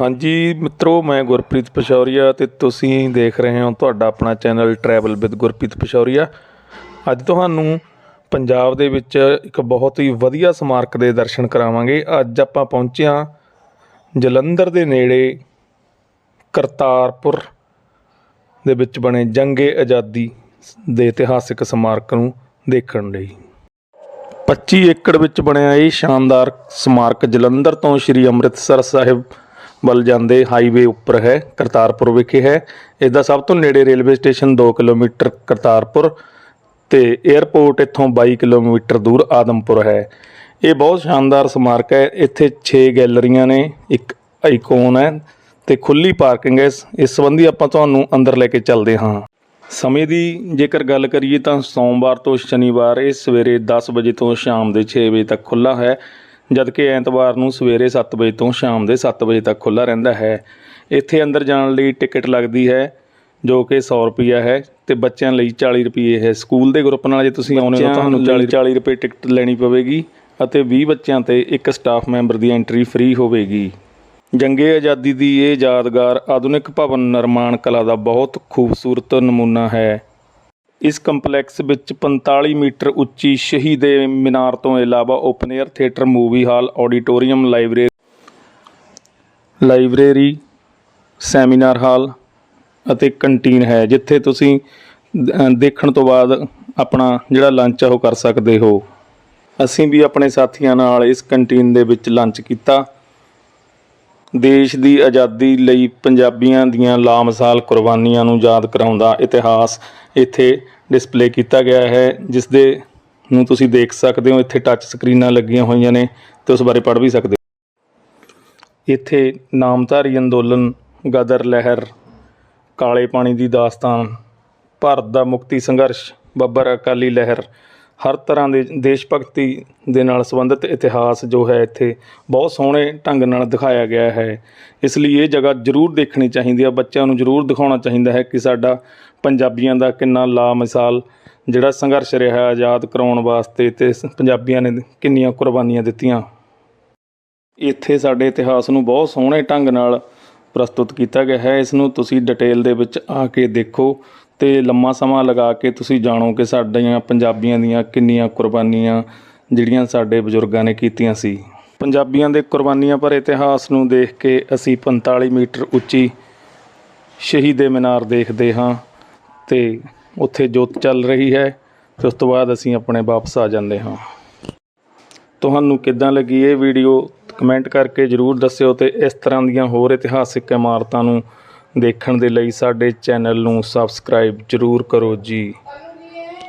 ਹਾਂਜੀ, ਮਿੱਤਰੋ, ਮੈਂ ਗੁਰਪ੍ਰੀਤ ਪਸ਼ੌਰੀਆ ਤੇ ਤੁਸੀਂ ਦੇਖ ਰਹੇ ਹੋ ਤੁਹਾਡਾ ਆਪਣਾ channel travel with Gurpreet Pashauria ਅੱਜ ਤੁਹਾਨੂੰ ਪੰਜਾਬ ਦੇ ਵਿੱਚ ਇੱਕ ਬਹੁਤ ਹੀ ਵਧੀਆ ਸਮਾਰਕ ਦੇ ਦਰਸ਼ਨ ਕਰਾਵਾਂਗੇ। ਅੱਜ ਆਪਾਂ ਪਹੁੰਚੇ ਹਾਂ ਜਲੰਧਰ ਦੇ ਨੇੜੇ ਕਰਤਾਰਪੁਰ ਦੇ ਵਿੱਚ ਬਣੇ ਜੰਗੇ ਆਜ਼ਾਦੀ ਦੇ ਇਤਿਹਾਸਿਕ ਸਮਾਰਕ ਨੂੰ ਦੇਖਣ ਲਈ। 25 ਏਕੜ ਵਿੱਚ ਬਣਿਆ ਇਹ ਸ਼ਾਨਦਾਰ ਸਮਾਰਕ ਜਲੰਧਰ ਤੋਂ ਸ੍ਰੀ ਅੰਮ੍ਰਿਤਸਰ ਸਾਹਿਬ ਵੱਲ ਜਾਂਦੇ ਹਾਈਵੇ ਉੱਪਰ ਹੈ, ਕਰਤਾਰਪੁਰ ਵਿਖੇ ਹੈ। ਇਸ ਦਾ ਸਭ ਤੋਂ ਨੇੜੇ ਰੇਲਵੇ ਸਟੇਸ਼ਨ 2 ਕਿਲੋਮੀਟਰ ਕਰਤਾਰਪੁਰ ਤੇ 에ਅਰਪੋਰਟ ਇੱਥੋਂ 22 ਕਿਲੋਮੀਟਰ ਦੂਰ ਆਦਮਪੁਰ ਹੈ। ਇਹ ਬਹੁਤ ਸ਼ਾਨਦਾਰ ਸਮਾਰਕ ਹੈ। ਇੱਥੇ 6 ਗੈਲਰੀਆਂ ਨੇ, ਇੱਕ ਆਈਕਨ ਹੈ ਤੇ ਖੁੱਲੀ ਪਾਰਕਿੰਗ ਹੈ। ਇਸ ਇਸ ਸੰਬੰਧੀ ਆਪਾਂ ਤੁਹਾਨੂੰ ਅੰਦਰ ਲੈ ਕੇ ਚੱਲਦੇ ਹਾਂ। ਸਮੇਂ ਦੀ ਜੇਕਰ ਗੱਲ ਕਰੀਏ ਤਾਂ ਸੋਮਵਾਰ ਤੋਂ ਸ਼ਨੀਵਾਰ ਇਹ ਸਵੇਰੇ 10 ਵਜੇ ਤੋਂ ਸ਼ਾਮ ਦੇ 6 ਵਜੇ ਤੱਕ ਖੁੱਲ੍ਹਾ ਹੈ। ਜਦਕਿ ਐਤਵਾਰ ਨੂੰ ਸਵੇਰੇ 7 ਵਜੇ ਤੋਂ ਸ਼ਾਮ ਦੇ 7 ਵਜੇ ਤੱਕ ਖੁੱਲ੍ਹਾ ਰਹਿੰਦਾ ਹੈ ਇੱਥੇ ਅੰਦਰ ਜਾਣ ਲਈ ਟਿਕਟ ਲੱਗਦੀ ਹੈ ਜੋ ਕਿ 100 ਰੁਪਿਆ ਹੈ ਤੇ ਬੱਚਿਆਂ ਲਈ 40 ਰੁਪਏ ਹੈ। ਸਕੂਲ ਦੇ ਗਰੁੱਪ ਨਾਲ ਜੇ ਤੁਸੀਂ ਆਉਂਦੇ ਹੋ ਤੁਹਾਨੂੰ 40 40 ਰੁਪਏ ਟਿਕਟ ਲੈਣੀ ਪਵੇਗੀ ਅਤੇ 20 ਬੱਚਿਆਂ ਤੇ ਇੱਕ ਸਟਾਫ ਮੈਂਬਰ ਦੀ ਐਂਟਰੀ ਫ੍ਰੀ ਹੋਵੇਗੀ। ਜੰਗੇ ਆਜ਼ਾਦੀ ਦੀ ਇਹ ਯਾਦਗਾਰ ਆਧੁਨਿਕ ਭਵਨ ਨਿਰਮਾਣ ਕਲਾ ਦਾ ਬਹੁਤ ਖੂਬਸੂਰਤ ਨਮੂਨਾ ਹੈ। ਇਸ ਕੰਪਲੈਕਸ ਵਿੱਚ 45 ਮੀਟਰ ਉੱਚੀ ਸ਼ਹੀਦੇ ਮੀਨਾਰ ਤੋਂ ਇਲਾਵਾ open air theatre, movie hall, auditorium, library library, seminar hall ਅਤੇ ਕੰਟੀਨ ਹੈ, ਜਿੱਥੇ ਤੁਸੀਂ ਦੇਖਣ ਤੋਂ ਬਾਅਦ ਆਪਣਾ ਜਿਹੜਾ ਲੰਚ ਆ ਉਹ ਕਰ ਸਕਦੇ ਹੋ। ਅਸੀਂ ਵੀ ਆਪਣੇ ਸਾਥੀਆਂ ਨਾਲ ਇਸ ਕੰਟੀਨ ਦੇ ਵਿੱਚ ਲੰਚ ਕੀਤਾ। ਦੇਸ਼ ਦੀ ਆਜ਼ਾਦੀ ਲਈ ਪੰਜਾਬੀਆਂ ਦੀਆਂ ਲਾਮਿਸਾਲ ਕੁਰਬਾਨੀਆਂ ਨੂੰ ਯਾਦ ਕਰਾਉਂਦਾ ਇਤਿਹਾਸ ਇੱਥੇ ਡਿਸਪਲੇ ਕੀਤਾ ਗਿਆ ਹੈ ਜਿਸ ਦੇ ਨੂੰ ਤੁਸੀਂ ਦੇਖ ਸਕਦੇ ਹੋ, ਇੱਥੇ ਟੱਚ ਸਕਰੀਨਾਂ ਲੱਗੀਆਂ ਹੋਈਆਂ ਨੇ ਤੇ ਉਸ ਬਾਰੇ ਪੜ੍ਹ ਵੀ ਸਕਦੇ ਹੋ। ਇੱਥੇ ਨਾਮਧਾਰੀ ਅੰਦੋਲਨ, ਗਦਰ ਲਹਿਰ, ਕਾਲੇ ਪਾਣੀ ਦੀ ਦਾਸਤਾਨ, ਭਾਰਤ ਦਾ ਮੁਕਤੀ ਸੰਘਰਸ਼, ਬੱਬਰ ਅਕਾਲੀ ਲਹਿਰ ਹਰ ਤਰ੍ਹਾਂ ਦੇ ਦੇਸ਼ ਭਗਤੀ ਦੇ ਨਾਲ ਸੰਬੰਧਿਤ ਇਤਿਹਾਸ ਜੋ ਹੈ ਇੱਥੇ ਬਹੁਤ ਸੋਹਣੇ ਢੰਗ ਨਾਲ ਦਿਖਾਇਆ ਗਿਆ ਹੈ। ਇਸ ਲਈ ਇਹ ਜਗ੍ਹਾ ਜ਼ਰੂਰ ਦੇਖਣੀ ਚਾਹੀਦੀ ਹੈ। ਬੱਚਿਆਂ ਨੂੰ ਜ਼ਰੂਰ ਦਿਖਾਉਣਾ ਚਾਹੀਦਾ ਹੈ ਕਿ ਸਾਡਾ ਪੰਜਾਬੀਆਂ ਦਾ ਕਿੰਨਾ ਲਾ ਮਿਸਾਲ ਜਿਹੜਾ ਸੰਘਰਸ਼ ਰਿਹਾ ਆਜ਼ਾਦ ਕਰਾਉਣ ਵਾਸਤੇ ਤੇ ਸ- ਪੰਜਾਬੀਆਂ ਨੇ ਕਿੰਨੀਆਂ ਕੁਰਬਾਨੀਆਂ ਦਿੱਤੀਆਂ। ਇੱਥੇ ਸਾਡੇ ਇਤਿਹਾਸ ਨੂੰ ਬਹੁਤ ਸੋਹਣੇ ਢੰਗ ਨਾਲ ਪ੍ਰਸਤੁਤ ਕੀਤਾ ਗਿਆ ਹੈ। ਇਸ ਨੂੰ ਤੁਸੀਂ ਡਿਟੇਲ ਦੇ ਵਿੱਚ ਆ ਕੇ ਦੇਖੋ। ਤੇ ਲੰਮਾ ਸਮਾਂ ਲਗਾ ਕੇ ਤੁਸੀਂ ਜਾਣੋ ਕਿ ਸਾਡੀਆਂ ਪੰਜਾਬੀਆਂ ਦੀਆਂ ਕਿੰਨੀਆਂ ਕੁਰਬਾਨੀਆਂ ਜਿਹੜੀਆਂ ਸਾਡੇ ਬਜ਼ੁਰਗਾਂ ਨੇ ਕੀਤੀਆਂ ਸੀ। ਪੰਜਾਬੀਆਂ ਦੇ ਕੁਰਬਾਨੀਆਂ ਪਰ ਇਤਿਹਾਸ ਨੂੰ ਦੇਖ ਕੇ ਅਸੀਂ 45 ਮੀਟਰ ਉੱਚੀ ਸ਼ਹੀਦੇ ਮੀਨਾਰ ਦੇਖਦੇ ਹਾਂ ਤੇ ਉੱਥੇ ਜੋਤ ਚੱਲ ਰਹੀ ਹੈ ਤੇ ਉਸ ਤੋਂ ਬਾਅਦ ਅਸੀਂ ਆਪਣੇ ਵਾਪਸ ਆ ਜਾਂਦੇ ਹਾਂ। ਤੁਹਾਨੂੰ ਕਿੱਦਾਂ ਲੱਗੀ ਇਹ ਵੀਡੀਓ? ਕਮੈਂਟ ਕਰਕੇ ਜਰੂਰ ਦੱਸਿਓ ਤੇ ਇਸ ਤਰ੍ਹਾਂ ਦੀਆਂ ਹੋਰ ਇਤਿਹਾਸਿਕ ਇਮਾਰਤਾਂ ਨੂੰ ਦੇਖਣ ਦੇ ਲਈ ਸਾਡੇ ਚੈਨਲ ਨੂੰ ਸਬਸਕ੍ਰਾਈਬ ਜਰੂਰ ਕਰੋ ਜੀ।